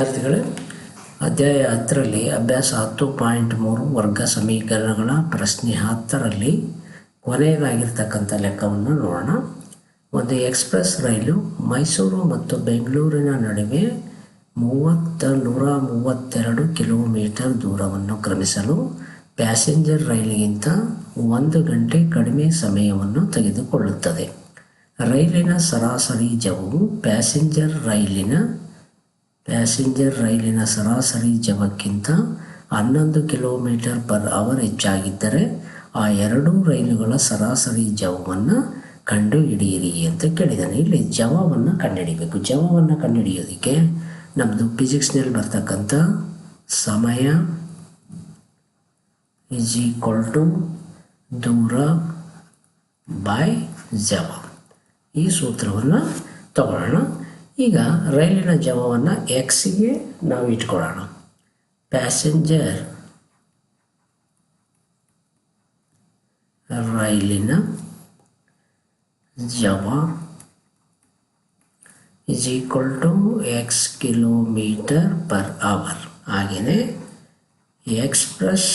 ವಿದ್ಯಾರ್ಥಿಗಳೇ, ಅಧ್ಯಾಯ ಹತ್ತರಲ್ಲಿ ಅಭ್ಯಾಸ ಹತ್ತು ಪಾಯಿಂಟ್ ಮೂರು ವರ್ಗ ಸಮೀಕರಣಗಳ ಪ್ರಶ್ನೆ ಹತ್ತರಲ್ಲಿ ಕೊನೆಯದಾಗಿರ್ತಕ್ಕಂಥ ಲೆಕ್ಕವನ್ನು ನೋಡೋಣ. ಒಂದು ಎಕ್ಸ್ಪ್ರೆಸ್ ರೈಲು ಮೈಸೂರು ಮತ್ತು ಬೆಂಗಳೂರಿನ ನಡುವೆ ಮೂವತ್ತ ನೂರ ಮೂವತ್ತೆರಡು ಕಿಲೋಮೀಟರ್ ದೂರವನ್ನು ಕ್ರಮಿಸಲು ಪ್ಯಾಸೆಂಜರ್ ರೈಲಿಗಿಂತ ಒಂದು ಗಂಟೆ ಕಡಿಮೆ ಸಮಯವನ್ನು ತೆಗೆದುಕೊಳ್ಳುತ್ತದೆ. ರೈಲಿನ ಸರಾಸರಿ ಜವವು ಪ್ಯಾಸೆಂಜರ್ ರೈಲಿನ ಪ್ಯಾಸೆಂಜರ್ ರೈಲಿನ ಸರಾಸರಿ ಜವಕ್ಕಿಂತ ಹನ್ನೊಂದು ಕಿಲೋಮೀಟರ್ ಪರ್ ಅವರ್ ಹೆಚ್ಚಾಗಿದ್ದರೆ ಆ ಎರಡೂ ರೈಲುಗಳ ಸರಾಸರಿ ಜವವನ್ನು ಕಂಡುಹಿಡಿಯಿರಿ ಅಂತ ಕೇಳಿದ್ದಾನೆ ಇಲ್ಲಿ ಜವವನ್ನು ಕಂಡುಹಿಡಿಬೇಕು. ಜವವನ್ನು ಕಂಡುಹಿಡಿಯೋದಕ್ಕೆ ನಮ್ಮದು ಫಿಸಿಕ್ಸ್ನಲ್ಲಿ ಬರ್ತಕ್ಕಂಥ ಸಮಯ ಈಸ್ ಈಕ್ವಲ್ ಟು ದೂರ ಬೈ ಜವ. ಈ ಸೂತ್ರವನ್ನು ತಗೊಳ್ಳೋಣ. ಈಗ ರೈಲಿನ ಜವವನ್ನು ಎಕ್ಸಿಗೆ ನಾವು ಇಟ್ಕೊಳ್ಳೋಣ ಪ್ಯಾಸೆಂಜರ್ ರೈಲಿನ ಜವ is equal to X kilometer per hour ಹಾಗೆಯೇ ಎಕ್ಸ್ಪ್ರೆಸ್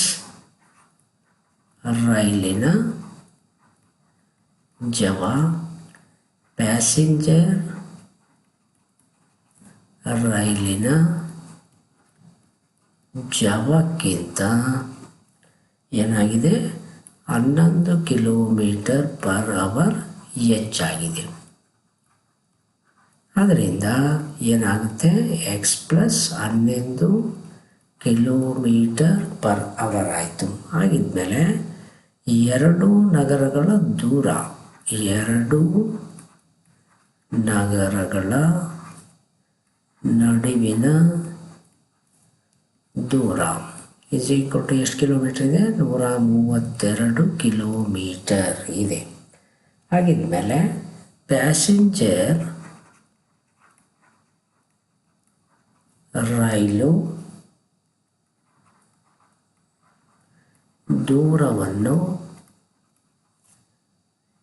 ರೈಲಿನ ಜವ ಪ್ಯಾಸೆಂಜರ್ ರೈಲಿನ ಜಾವಕ್ಕಿಂತ ಏನಾಗಿದೆ? ಹನ್ನೊಂದು ಕಿಲೋಮೀಟರ್ ಪರ್ ಅವರ್ ಹೆಚ್ಚಾಗಿದೆ. ಅದರಿಂದ ಏನಾಗುತ್ತೆ? ಎಕ್ಸ್ ಪ್ಲಸ್ ಹನ್ನೊಂದು ಕಿಲೋಮೀಟರ್ ಪರ್ ಅವರ್ ಆಯಿತು. ಆಗಿದ್ಮೇಲೆ ಎರಡು ನಗರಗಳ ದೂರ, ಎರಡು ನಗರಗಳ ನಡುವಿನ ದೂರ. ಇಸ್ ಈಕ್ವಲ್ ಟು ಎಷ್ಟು ಕಿಲೋಮೀಟರ್ ಇದೆ? ನೂರ ಮೂವತ್ತೆರಡು ಕಿಲೋಮೀಟರ್ ಇದೆ. ಹಾಗಿದ್ಮೇಲೆ ಪ್ಯಾಸೆಂಜರ್ ರೈಲು ದೂರವನ್ನು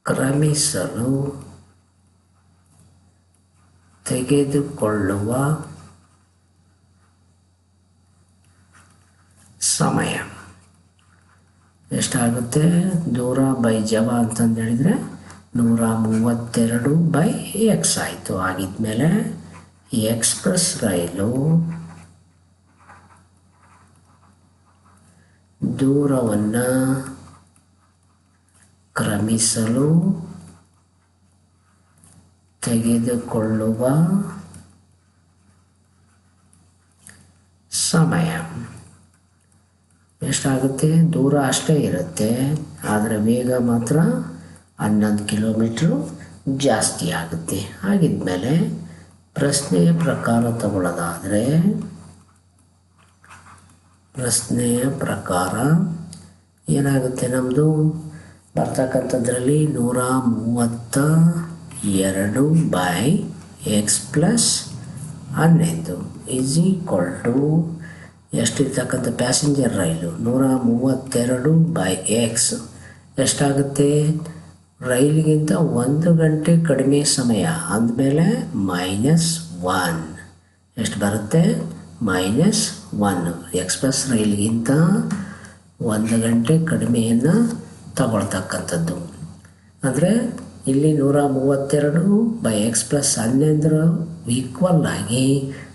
ಕ್ರಮಿಸಲು ತೆಗೆದುಕೊಳ್ಳುವ ಸಮಯ. ಎಷ್ಟಾಗುತ್ತೆ? ದೂರ ಬೈ ಜವ ಅಂತಂದು ಹೇಳಿದರೆ ನೂರ ಮೂವತ್ತೆರಡು ಬೈ ಎಕ್ಸ್ ಆಯಿತು. ಆಗಿದ್ಮೇಲೆ ಎಕ್ಸ್ಪ್ರೆಸ್ ರೈಲು ದೂರವನ್ನು ಕ್ರಮಿಸಲು ತೆಗೆದುಕೊಳ್ಳುವ ಸಮಯ. ಎಷ್ಟಾಗುತ್ತೆ ದೂರ ಅಷ್ಟೇ ಇರುತ್ತೆ. ಆದರೆ ವೇಗ ಮಾತ್ರ ಹನ್ನೊಂದು ಕಿಲೋಮೀಟ್ರು ಜಾಸ್ತಿ ಆಗುತ್ತೆ. ಹಾಗಿದ್ಮೇಲೆ ಪ್ರಶ್ನೆಯ ಪ್ರಕಾರ ತಗೊಳ್ಳೋದಾದರೆ, ಪ್ರಶ್ನೆಯ ಪ್ರಕಾರ ಏನಾಗುತ್ತೆ ನಮ್ಮದು ಬರ್ತಕ್ಕಂಥದ್ರಲ್ಲಿ ನೂರ ಮೂವತ್ತ ಎರಡು ಬೈ ಎಕ್ಸ್ ಪ್ಲಸ್ ಹನ್ನೊಂದು ಈಸ್ ಈಕ್ವಲ್ ಟು ಎಷ್ಟಿರ್ತಕ್ಕಂಥ ಪ್ಯಾಸೆಂಜರ್ ರೈಲು? ನೂರ ಮೂವತ್ತೆರಡು ಬೈ ಎಕ್ಸ್ ಎಷ್ಟಾಗುತ್ತೆ? ರೈಲಿಗಿಂತ ಒಂದು ಗಂಟೆ ಕಡಿಮೆ ಸಮಯ, ಅಂದಮೇಲೆ ಮೈನಸ್ ಒನ್ ಎಷ್ಟು ಬರುತ್ತೆ? ಮೈನಸ್ ಒನ್ ಎಕ್ಸ್ಪ್ರೆಸ್ ರೈಲಿಗಿಂತ ಒಂದು ಗಂಟೆ ಕಡಿಮೆಯನ್ನು ತಗೊಳ್ತಕ್ಕಂಥದ್ದು. ಅಂದರೆ ಇಲ್ಲಿ ನೂರ ಮೂವತ್ತೆರಡು ಬೈ ಎಕ್ಸ್ ಪ್ಲಸ್ ಹನ್ನೊಂದರ ಈಕ್ವಲ್ ಆಗಿ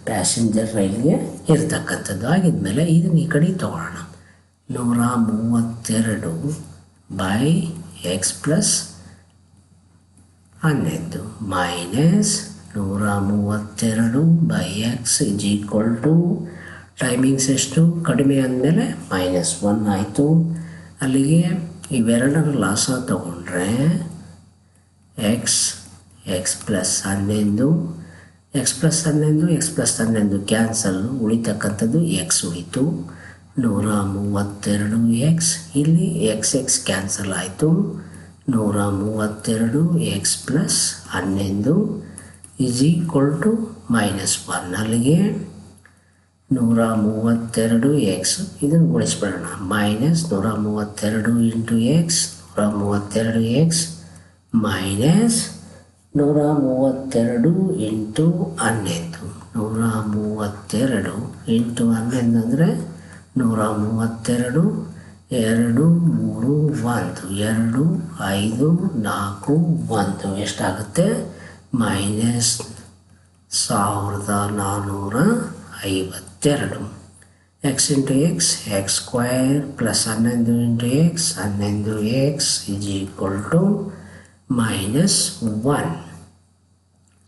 ಪ್ಯಾಸೆಂಜರ್ ರೈಲ್ಗೆ ಇರ್ತಕ್ಕಂಥದ್ದು. ಆಗಿದ್ಮೇಲೆ ಇದನ್ನ ಈ ಕಡೆ ತಗೊಳ್ಳೋಣ ನೂರ ಮೂವತ್ತೆರಡು ಬೈ ಎಕ್ಸ್ ಪ್ಲಸ್ ಹನ್ನೊಂದು ಮೈನಸ್ ನೂರ ಮೂವತ್ತೆರಡು by X is equal to timings ಎಷ್ಟು? ಕಡಿಮೆ ಅಂದಮೇಲೆ ಮೈನಸ್ ಒನ್ ಆಯಿತು. ಅಲ್ಲಿಗೆ ಇವೆರಡರ ಲಾಸ ತಗೊಂಡ್ರೆ ಎಕ್ಸ್ ಎಕ್ಸ್ ಪ್ಲಸ್ ಹನ್ನೊಂದು ಎಕ್ಸ್ ಪ್ಲಸ್ ಹನ್ನೊಂದು ಎಕ್ಸ್ ಪ್ಲಸ್ ಹನ್ನೊಂದು ಕ್ಯಾನ್ಸಲ್ ಉಳಿತಕ್ಕಂಥದ್ದು ಎಕ್ಸ್ ಉಳಿತು. ನೂರ ಮೂವತ್ತೆರಡು ಎಕ್ಸ್ ಇಲ್ಲಿ ಎಕ್ಸ್ ಎಕ್ಸ್ ಕ್ಯಾನ್ಸಲ್ ಆಯಿತು. ನೂರ ಮೂವತ್ತೆರಡು ಎಕ್ಸ್ ಪ್ಲಸ್ ಹನ್ನೊಂದು is equal to minus one ಅಲ್ಲಿಗೆ. ನೂರ ಮೂವತ್ತೆರಡು ಎಕ್ಸ್ ಇದನ್ನು ಗುಣಿಸ್ಬಿಡೋಣ ಮೈನಸ್ ನೂರ ಮೂವತ್ತೆರಡು ಇಂಟು ಎಕ್ಸ್ ನೂರ ಮೂವತ್ತೆರಡು ಎಕ್ಸ್ ಮೈನಸ್ ನೂರ ಮೂವತ್ತೆರಡು ಇಂಟು ಹನ್ನೊಂದು ನೂರ ಮೂವತ್ತೆರಡು ಇಂಟು ಹನ್ನೊಂದು ಅಂದರೆ ನೂರ ಮೂವತ್ತೆರಡು, ಎರಡು, ಮೂರು, ಒಂದು. ಎರಡು, ಐದು, ನಾಲ್ಕು, ಒಂದು. ಎಷ್ಟಾಗುತ್ತೆ? ಮೈನಸ್ ಸಾವಿರದ ನಾನ್ನೂರ ಐವತ್ತೆರಡು. X into X X square plus ಹನ್ನೊಂದು ಇಂಟು ಎಕ್ಸ್ ಹನ್ನೊಂದು X equal to minus one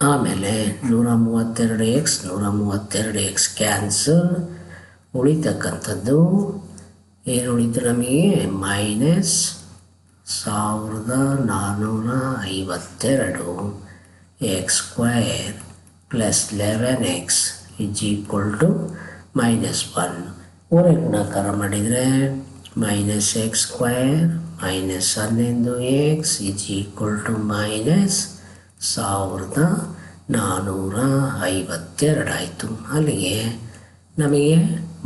ಆಮೇಲೆ ನೂರ ಮೂವತ್ತೆರಡು ಎಕ್ಸ್ ನೂರ ಮೂವತ್ತೆರಡು ಎಕ್ಸ್ ಕ್ಯಾನ್ಸಲ್ ಉಳಿತಕ್ಕಂಥದ್ದು ಏನು ಉಳಿತು ನಮಗೆ? ಮೈನಸ್ ಸಾವಿರದ ನಾನ್ನೂರ ಐವತ್ತೆರಡು X square plus eleven X is equal to minus one ಮೂರೇ ಗುಣಾಕಾರ ಮಾಡಿದರೆ ಮೈನಸ್ ಎಕ್ಸ್ ಸ್ಕ್ವೈರ್ ಮೈನಸ್ ಹನ್ನೊಂದು X is equal to minus ಸಾವಿರದ ನಾನ್ನೂರ ಐವತ್ತೆರಡಾಯಿತು ಅಲ್ಲಿಗೆ ನಮಗೆ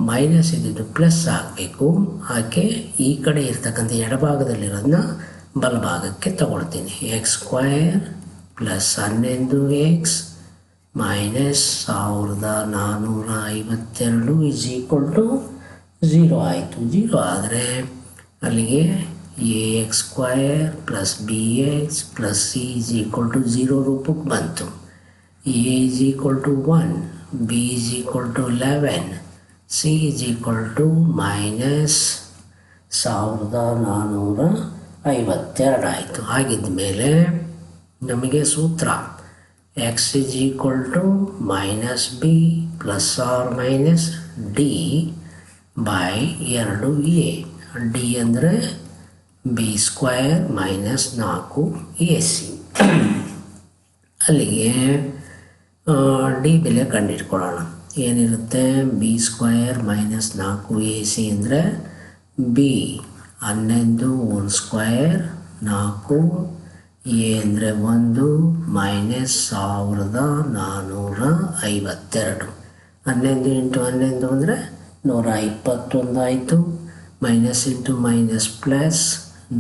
ಮೈನಸ್ ಇದ್ದಿದ್ದು ಪ್ಲಸ್ ಆಗಬೇಕು. ಹಾಗೆ ಈ ಕಡೆ ಇರ್ತಕ್ಕಂಥ ಎಡಭಾಗದಲ್ಲಿರೋದನ್ನ ಬಲಭಾಗಕ್ಕೆ ತಗೊಳ್ತೀನಿ. ಎಕ್ಸ್ ಸ್ಕ್ವಯರ್ ಪ್ಲಸ್ ಹನ್ನೊಂದು ಎಕ್ಸ್ ಮೈನಸ್ ಸಾವಿರದ ನಾನ್ನೂರ ಐವತ್ತೆರಡು ಇಸ್ ಈಕ್ವಲ್ ಟು ಝೀರೋ ಆಯಿತು. ಝೀರೋ ಆದರೆ ಅಲ್ಲಿಗೆ A X square plus B X plus C is equal to ರೂಪಕ್ಕೆ ಬಂತು A is equal to one B is equal to eleven C is equal to minus ಸಾವಿರದ ಐವತ್ತೆರಡು ಆಯಿತು. ಹಾಗಿದ್ದ ಮೇಲೆ ನಮಗೆ ಸೂತ್ರ X is equal to minus B plus R minus D by ಎರಡು ಎ ಡಿ ಅಂದರೆ ಬಿ ಸ್ಕ್ವಯರ್ ಮೈನಸ್ ನಾಲ್ಕು ಎ ಸಿ ಅಲ್ಲಿಗೆ ಡಿ ಬೆಲೆ ಕಂಡಿಟ್ಕೊಳ್ಳೋಣ. ಏನಿರುತ್ತೆ? ಬಿ ಸ್ಕ್ವಯರ್ ಮೈನಸ್ ನಾಲ್ಕು ಎ ಸಿ ಅಂದರೆ ಬಿ ಹನ್ನೊಂದು ಒಂದು ಸ್ಕ್ವಯರ್ ನಾಲ್ಕು ಎ ಅಂದರೆ ಒಂದು ಮೈನಸ್ ಸಾವಿರದ ನಾನ್ನೂರ ಐವತ್ತೆರಡು. ಹನ್ನೊಂದು ಇಂಟು ಹನ್ನೊಂದು ಅಂದರೆ ನೂರ ಇಪ್ಪತ್ತೊಂದು ಆಯಿತು. ಮೈನಸ್ ಇಂಟು ಮೈನಸ್ ಪ್ಲಸ್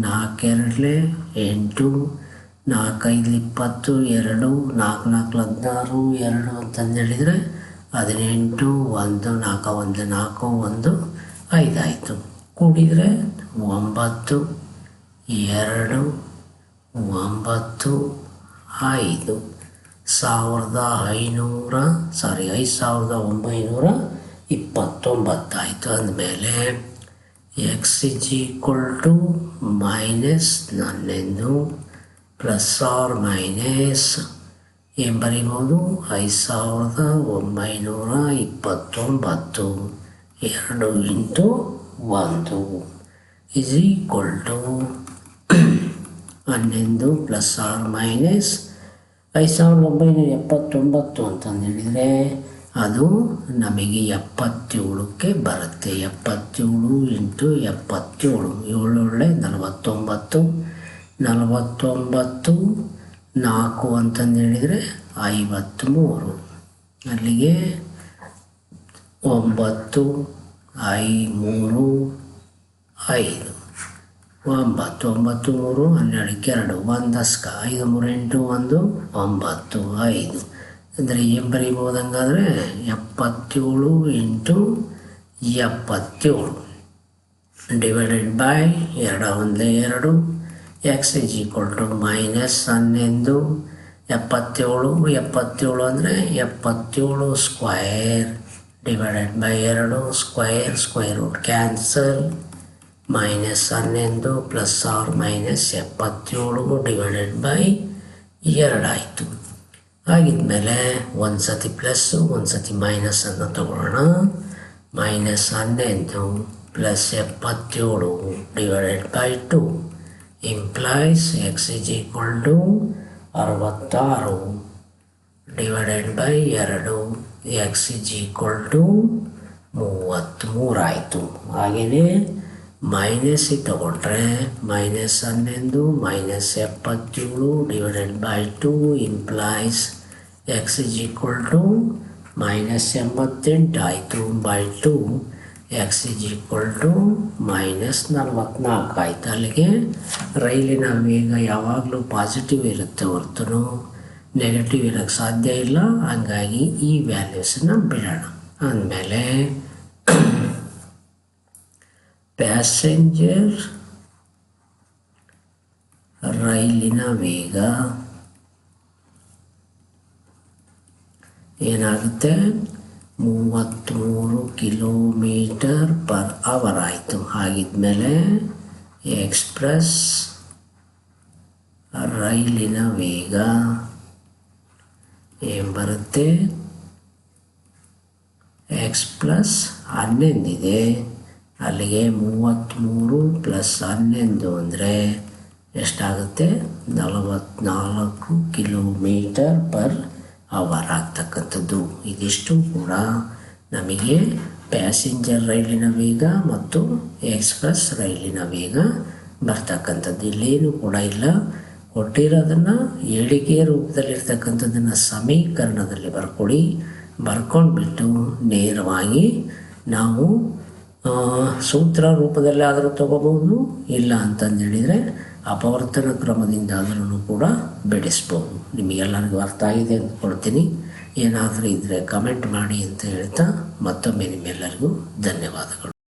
ನಾಲ್ಕೆರಡಲೆ ಎಂಟು, ನಾಲ್ಕೈದು, ಇಪ್ಪತ್ತು, ಎರಡು, ನಾಲ್ಕು ನಾಲ್ಕು, ಹದಿನಾರು, ಎರಡು ಅಂತಂದು ಹೇಳಿದರೆ ಹದಿನೆಂಟು, ಒಂದು, ನಾಲ್ಕು ಒಂದು ನಾಲ್ಕು, ಒಂದು ಐದಾಯಿತು ಕೂಡಿದರೆ ಒಂಬತ್ತು, ಎರಡು, ಒಂಬತ್ತು, ಐದು. ಸಾವಿರದ ಐನೂರ ಸಾರಿ ಐದು ಸಾವಿರದ ಒಂಬೈನೂರ ಇಪ್ಪತ್ತೊಂಬತ್ತಾಯಿತು ಅಂದಮೇಲೆ. X is equal to minus ಹನ್ನೊಂದು ಪ್ಲಸ್ ಆರ್ ಮೈನಸ್ ಏನು ಬರೀಬೋದು ಐದು ಸಾವಿರದ ಒಂಬೈನೂರ ಇಪ್ಪತ್ತೊಂಬತ್ತು ಎರಡು ಇಂಟು ಒಂದು ಇಸ್ ಈಕ್ವಲ್ ಟು ಹನ್ನೊಂದು ಪ್ಲಸ್ ಆರ್ ಮೈನಸ್ ಐದು ಸಾವಿರದ ಒಂಬೈನೂರ ಎಪ್ಪತ್ತೊಂಬತ್ತು ಅಂತಂದು ಹೇಳಿದರೆ ಅದು ನಮಗೆ ಎಪ್ಪತ್ತೇಳಕ್ಕೆ ಬರುತ್ತೆ. ಎಪ್ಪತ್ತೇಳು ಇಂಟು ಎಪ್ಪತ್ತೇಳು, ಏಳೊಳ್ಳೆ ನಲವತ್ತೊಂಬತ್ತು ನಲವತ್ತೊಂಬತ್ತು, ನಾಲ್ಕು ಅಂತಂದು ಹೇಳಿದರೆ ಐವತ್ತ್ಮೂರು ಅಲ್ಲಿಗೆ ಒಂಬತ್ತು ಐ ಮೂರು ಐದು. ಒಂಬತ್ತು ಒಂಬತ್ತು, ಮೂರು, ಹನ್ನೆರಡಕ್ಕೆ ಎರಡು, ಒಂದು ಅಸ್ಕ. ಐದು, ಮೂರು, ಎಂಟು, ಒಂದು, ಒಂಬತ್ತು, ಐದು. ಅಂದರೆ ಏನು ಬರೀಬೋದು ಹಂಗಾದ್ರೆ ಎಪ್ಪತ್ತೇಳು ಇಂಟು ಎಪ್ಪತ್ತೇಳು ಡಿವೈಡೆಡ್ ಬೈ ಎರಡು ಒಂದೇ ಎರಡು, X is equal to minus ಹನ್ನೊಂದು, ಎಪ್ಪತ್ತೇಳು ಎಪ್ಪತ್ತೇಳು ಅಂದರೆ ಎಪ್ಪತ್ತೇಳು ಸ್ಕ್ವಯರ್ ಡಿವೈಡೆಡ್ ಬೈ ಎರಡು ಸ್ಕ್ವಯರ್ ಸ್ಕ್ವಯರ್ ಕ್ಯಾನ್ಸಲ್ ಮೈನಸ್ ಹನ್ನೊಂದು ಪ್ಲಸ್ ಆರ್ ಮೈನಸ್ ಎಪ್ಪತ್ತೇಳು ಡಿವೈಡೆಡ್ ಬೈ ಎರಡಾಯಿತು ಆಗಿದ್ಮೇಲೆ ಒಂದು ಸತಿ ಪ್ಲಸ್ಸು ಒಂದು ಸತಿ ಮೈನಸನ್ನು ತಗೊಳ್ಳೋಣ ಮೈನಸ್ ಹದಿನೆಂಟು ಪ್ಲಸ್ ಎಪ್ಪತ್ತೇಳು divided by two implies X is equal to ಅರವತ್ತಾರು. ಡಿವೈಡೆಡ್ ಬೈ ಎರಡು ಎಕ್ಸ್ ಇಸ್ ಈಕ್ವಲ್ ಟು ಮೂವತ್ತ್ಮೂರಾಯಿತು ಹಾಗೆಯೇ ಮೈನಸ್ಸಿಗೆ ತಗೊಂಡ್ರೆ ಮೈನಸ್ ಹನ್ನೊಂದು, ಮೈನಸ್ ಎಪ್ಪತ್ತೇಳು divided by two implies X is equal to minus ಎಂಬತ್ತೆಂಟು ಆಯಿತು by two X is equal to minus ನಲ್ವತ್ನಾಲ್ಕು ಆಯಿತು. ಅಲ್ಲಿಗೆ ರೈಲಿನ ವೇಗ ಯಾವಾಗಲೂ ಪಾಸಿಟಿವ್ ಇರುತ್ತೆ ಹೊರತು ನೆಗೆಟಿವ್ ಇರೋಕ್ಕೆ ಸಾಧ್ಯ ಇಲ್ಲ. ಹಾಗಾಗಿ ಈ ವ್ಯಾಲ್ಯೂಸನ್ನ ಬಿಡೋಣ. ಆದಮೇಲೆ ಪ್ಯಾಸೆಂಜರ್ ರೈಲಿನ ವೇಗ ಏನಾಗುತ್ತೆ? ಮೂವತ್ತ್ಮೂರು ಕಿಲೋಮೀಟರ್ ಪರ್ ಅವರ್ ಆಯಿತು. ಹಾಗಿದ್ಮೇಲೆ ಎಕ್ಸ್ಪ್ರೆಸ್, ರೈಲಿನ ವೇಗ ಏನು ಬರುತ್ತೆ? ಎಕ್ಸ್ ಪ್ಲಸ್ ಹನ್ನೊಂದಿದೆ. ಅಲ್ಲಿಗೆ ಮೂವತ್ತ್ಮೂರು ಪ್ಲಸ್ ಹನ್ನೊಂದು ಅಂದರೆ ಎಷ್ಟಾಗುತ್ತೆ? ನಲವತ್ತ್ನಾಲ್ಕು ಕಿಲೋಮೀಟರ್ ಪರ್ ಅವರ್ ಆಗ್ತಕ್ಕಂಥದ್ದು. ಇದಿಷ್ಟು ಕೂಡ ನಮಗೆ ಪ್ಯಾಸೆಂಜರ್ ರೈಲಿನ ವೇಗ ಮತ್ತು ಎಕ್ಸ್ಪ್ರೆಸ್ ರೈಲಿನ ವೇಗ ಬರ್ತಕ್ಕಂಥದ್ದು. ಇಲ್ಲೇನು ಕೂಡ ಇಲ್ಲ. ಕೊಟ್ಟಿರೋದನ್ನು ಹೇಳಿಕೆ ರೂಪದಲ್ಲಿರ್ತಕ್ಕಂಥದ್ದನ್ನು ಸಮೀಕರಣದಲ್ಲಿ ಬರ್ಕೊಡಿ ಬರ್ಕೊಂಡ್ಬಿಟ್ಟು ನೇರವಾಗಿ ನಾವು ಸೂತ್ರ ರೂಪದಲ್ಲಿ ಆದರೂ ತಗೋಬಹುದು, ಇಲ್ಲ ಅಂತಂದು ಹೇಳಿದರೆ ಅಪವರ್ತನ ಕ್ರಮದಿಂದ ಆದ್ರೂ ಕೂಡ ಬೆಳೆಸ್ಬೋದು. ನಿಮಗೆಲ್ಲರಿಗೂ ಅರ್ಥ ಆಗಿದೆ ಅಂದ್ಕೊಳ್ತೀನಿ. ಏನಾದರೂ ಇದ್ದರೆ ಕಮೆಂಟ್ ಮಾಡಿ ಅಂತ ಹೇಳ್ತಾ ಮತ್ತೊಮ್ಮೆ ನಿಮ್ಮೆಲ್ಲರಿಗೂ ಧನ್ಯವಾದಗಳು.